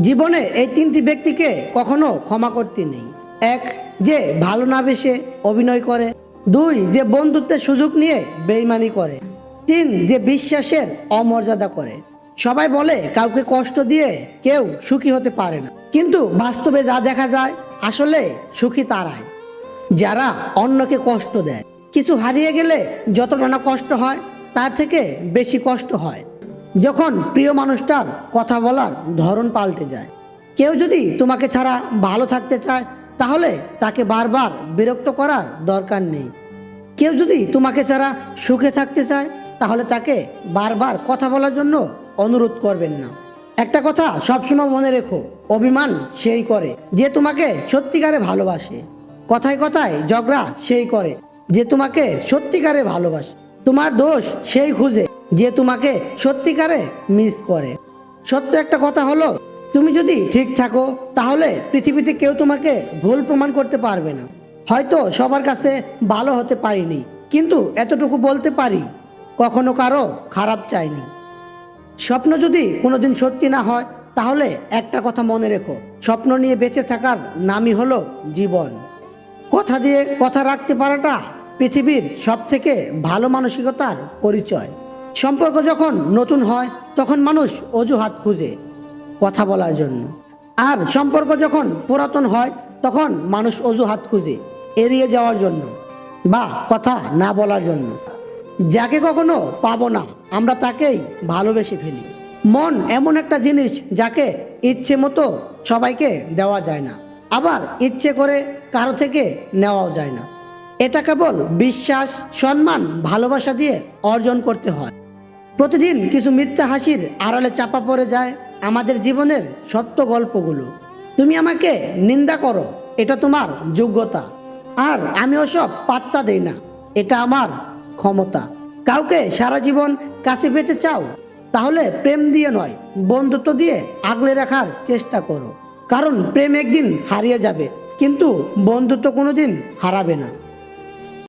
জীবনে এই তিনটি ব্যক্তিকে কখনো ক্ষমা করতে নেই। এক, যে ভালো না বেশে অভিনয় করে। দুই, যে বন্ধুত্বের সুযোগ নিয়ে বেইমানি করে। তিন, যে বিশ্বাসের অমর্যাদা করে। সবাই বলে কাউকে কষ্ট দিয়ে কেউ সুখী হতে পারে না। কিন্তু বাস্তবে যা দেখা যায়, আসলে সুখী তারাই। যারা অন্যকে কষ্ট দেয়, কিছু হারিয়ে গেলে যতটা না কষ্ট হয়, তার থেকে বেশি কষ্ট হয়। যখন প্রিয় মানুষটার কথা বলার ধরন পাল্টে যায়। কেউ যদি তোমাকে ছাড়া ভালো থাকতে চায়, তাহলে তাকে বারবার বিরক্ত করার দরকার নেই। কেউ যদি তোমাকে ছাড়া সুখে থাকতে চায়, তাহলে তাকে বারবার কথা বলার জন্য অনুরোধ করবেন না। একটা কথা সবসময় মনে রেখো, অভিমান সেই করে যে তোমাকে সত্যিকারে ভালোবাসে। কথায় কথায় ঝগড়া সেই করে যে তোমাকে সত্যিকারে ভালোবাসে। তোমার দোষ সেই খুঁজে যে তোমাকে সত্যিকারে মিস করে। সত্য একটা কথা হলো, তুমি যদি ঠিক থাকো, তাহলে পৃথিবীতে কেউ তোমাকে ভুল প্রমাণ করতে পারবে না। হয়তো সবার কাছে ভালো হতে পারিনি, কিন্তু এতটুকু বলতে পারি, কখনো কারও খারাপ চাইনি। স্বপ্ন যদি কোনোদিন সত্যি না হয়, তাহলে একটা কথা মনে রেখো, স্বপ্ন নিয়ে বেঁচে থাকার নামই হলো জীবন। কথা দিয়ে কথা রাখতে পারাটা পৃথিবীর সব থেকে ভালো মানসিকতার পরিচয়। সম্পর্ক যখন নতুন হয়, তখন মানুষ অজুহাত খুঁজে কথা বলার জন্য। আর সম্পর্ক যখন পুরাতন হয়, তখন মানুষ অজুহাত খুঁজে এড়িয়ে যাওয়ার জন্য বা কথা না বলার জন্য। যাকে কখনো পাবো না, আমরা তাকেই ভালোবেসে ফেলি। মন এমন একটা জিনিস যাকে ইচ্ছে মতো সবাইকে দেওয়া যায় না, আবার ইচ্ছে করে কারও থেকে নেওয়াও যায় না। এটা কেবল বিশ্বাস, সম্মান, ভালোবাসা দিয়ে অর্জন করতে হয়। প্রতিদিন কিছু মিথ্যা হাসির আড়ালে চাপা পড়ে যায় আমাদের জীবনের সত্য গল্পগুলো। তুমি আমাকে নিন্দা করো, এটা তোমার যোগ্যতা। আর আমি ওসব পাত্তা দেই না, এটা আমার ক্ষমতা। কাউকে সারা জীবন কাছে পেতে চাও, তাহলে প্রেম দিয়ে নয়, বন্ধুত্ব দিয়ে আগলে রাখার চেষ্টা করো। কারণ প্রেম একদিন হারিয়ে যাবে, কিন্তু বন্ধুত্ব কোনোদিন হারাবে না।